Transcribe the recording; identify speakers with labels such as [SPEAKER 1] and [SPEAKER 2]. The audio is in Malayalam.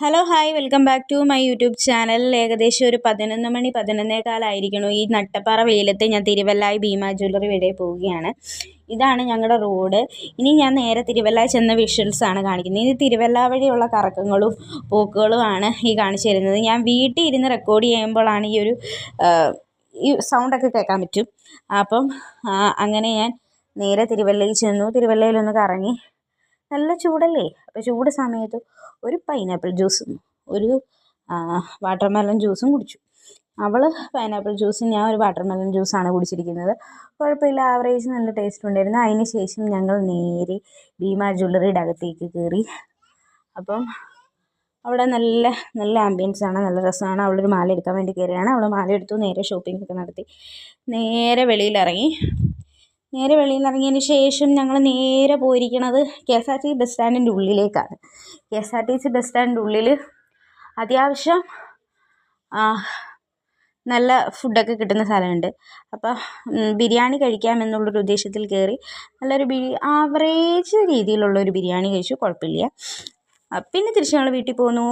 [SPEAKER 1] Hello hi welcome back to my YouTube channel ഏകദേശം ഒരു പതിനൊന്ന് മണി പതിനൊന്നേകാലായിരിക്കണു ഈ നട്ടപ്പാറ വെയിലത്ത് ഞാൻ തിരുവല്ലായി ഭീമ ജ്വല്ലറി വരെ പോവുകയാണ്. ഇതാണ് ഞങ്ങളുടെ റോഡ് ഇനി ഞാൻ നേരെ തിരുവല്ല ചെന്ന വിഷ്വൽസാണ് കാണിക്കുന്നത്. ഇനി തിരുവല്ല വഴിയുള്ള കറക്കങ്ങളും പോക്കുകളുമാണ് ഈ കാണിച്ചു തരുന്നത്. ഞാൻ വീട്ടിൽ ഇരുന്ന് റെക്കോർഡ് ചെയ്യുമ്പോഴാണ് ഈ ഒരു ഈ സൗണ്ടൊക്കെ കേൾക്കാൻ പറ്റും. അപ്പം അങ്ങനെ ഞാൻ നേരെ തിരുവല്ലയിൽ ചെന്നു. തിരുവല്ലയിലൊന്ന് കറങ്ങി നല്ല ചൂടല്ലേ? അപ്പോൾ ചൂട് സമയത്ത് ഒരു പൈനാപ്പിൾ ജ്യൂസും ഒരു വാട്ടർ മെലൺ ജ്യൂസും കുടിച്ചു. അവൾ പൈനാപ്പിൾ ജ്യൂസും ഞാൻ ഒരു വാട്ടർ മെലൺ ജ്യൂസാണ് കുടിച്ചിരിക്കുന്നത്. കുഴപ്പമില്ല ആവറേജ് നല്ല ടേസ്റ്റ് ഉണ്ടായിരുന്നു. അതിന് ശേഷം ഞങ്ങൾ നേരെ ഭീമ ജ്വല്ലറിയുടെ അകത്തേക്ക് കയറി. അപ്പം അവിടെ നല്ല നല്ല ആംബിയൻസ് ആണ് നല്ല രസമാണ്. അവളൊരു മാല എടുക്കാൻ വേണ്ടി കയറിയാണ്. അവൾ മാല എടുത്തു നേരെ ഷോപ്പിംഗ് ഒക്കെ നടത്തി. നേരെ വെളിയിലിറങ്ങി നേരെ വെളിയിൽ നിന്ന് ഇറങ്ങിയതിന് ശേഷം ഞങ്ങൾ നേരെ പോയിരിക്കുന്നത് K S R T bus സ്റ്റാൻഡിന്റെ ഉള്ളിലേക്കാണ്. K S R T C bus സ്റ്റാൻഡിന്റെ ഉള്ളിൽ അത്യാവശ്യം നല്ല ഫുഡൊക്കെ കിട്ടുന്ന സ്ഥലമുണ്ട്. അപ്പോൾ ബിരിയാണി കഴിക്കാമെന്നുള്ളൊരു ഉദ്ദേശത്തിൽ കയറി നല്ലൊരു ബിരി ആവറേജ് രീതിയിലുള്ളൊരു ബിരിയാണി കഴിച്ചു കുഴപ്പമില്ല. പിന്നെ തിരിച്ച് ഞങ്ങൾ വീട്ടിൽ പോന്നു